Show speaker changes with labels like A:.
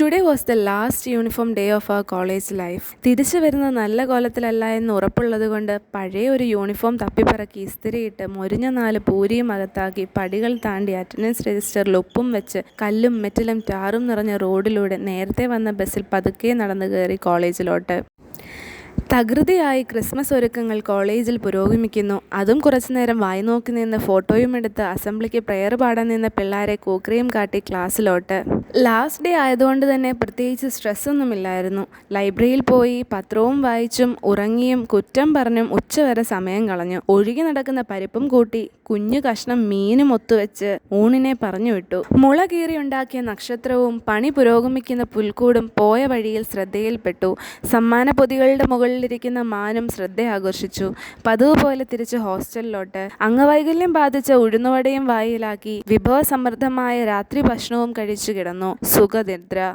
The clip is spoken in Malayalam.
A: Today was the last uniform day of our college life തിരിച്ചു വരുന്നത് നല്ല കോലത്തിലല്ല എന്ന് ഉറപ്പുള്ളത് കൊണ്ട് പഴയ ഒരു യൂണിഫോം തപ്പിപ്പറക്കി ഇസ്തിരിയിട്ട് മുരിഞ്ഞ നാല് പൂരിയും അകത്താക്കി പടികൾ താണ്ടി അറ്റൻഡൻസ് രജിസ്റ്ററിൽ ഒപ്പും വെച്ച് കല്ലും മെറ്റലും ടാറും നിറഞ്ഞ റോഡിലൂടെ നേരത്തെ വന്ന ബസ്സിൽ പതുക്കെ നടന്നു കയറി കോളേജിലോട്ട്. തകൃതിയായി ക്രിസ്മസ് ഒരുക്കങ്ങൾ കോളേജിൽ പുരോഗമിക്കുന്നു. അതും കുറച്ചു നേരം വായി നോക്കി നിന്ന് ഫോട്ടോയും എടുത്ത് അസംബ്ലിക്ക് പ്രെയർ പാടാൻ നിന്ന പിള്ളേരെ കൂക്രയും കാട്ടി ക്ലാസ്സിലോട്ട് ലാസ്റ്റ് ഡേ ആയതുകൊണ്ട് തന്നെ പ്രത്യേകിച്ച് സ്ട്രെസ്സൊന്നുമില്ലായിരുന്നു ലൈബ്രറിയിൽ പോയി പത്രവും വായിച്ചും ഉറങ്ങിയും കുറ്റം പറഞ്ഞും ഉച്ചവരെ സമയം കളഞ്ഞു. ഒഴുകി നടക്കുന്ന പരിപ്പും കൂട്ടി കുഞ്ഞു കഷ്ണം മീനും ഒത്തുവെച്ച് ഊണിനെ പറഞ്ഞു വിട്ടു. മുള കീറിയുണ്ടാക്കിയ നക്ഷത്രവും പണി പുരോഗമിക്കുന്ന പുൽക്കൂടും പോയ വഴിയിൽ ശ്രദ്ധയിൽപ്പെട്ടു. സമ്മാന പൊതികളുടെ മുകളിലിരിക്കുന്ന മാനും ശ്രദ്ധ ആകർഷിച്ചു. പതിവ് പോലെ തിരിച്ച് ഹോസ്റ്റലിലോട്ട്. അംഗവൈകല്യം ബാധിച്ച ഉഴുന്നുവടയും വായിലാക്കി വിഭവസമൃദ്ധമായ രാത്രി ഭക്ഷണവും കഴിച്ചു കിടന്നു. su cadetra.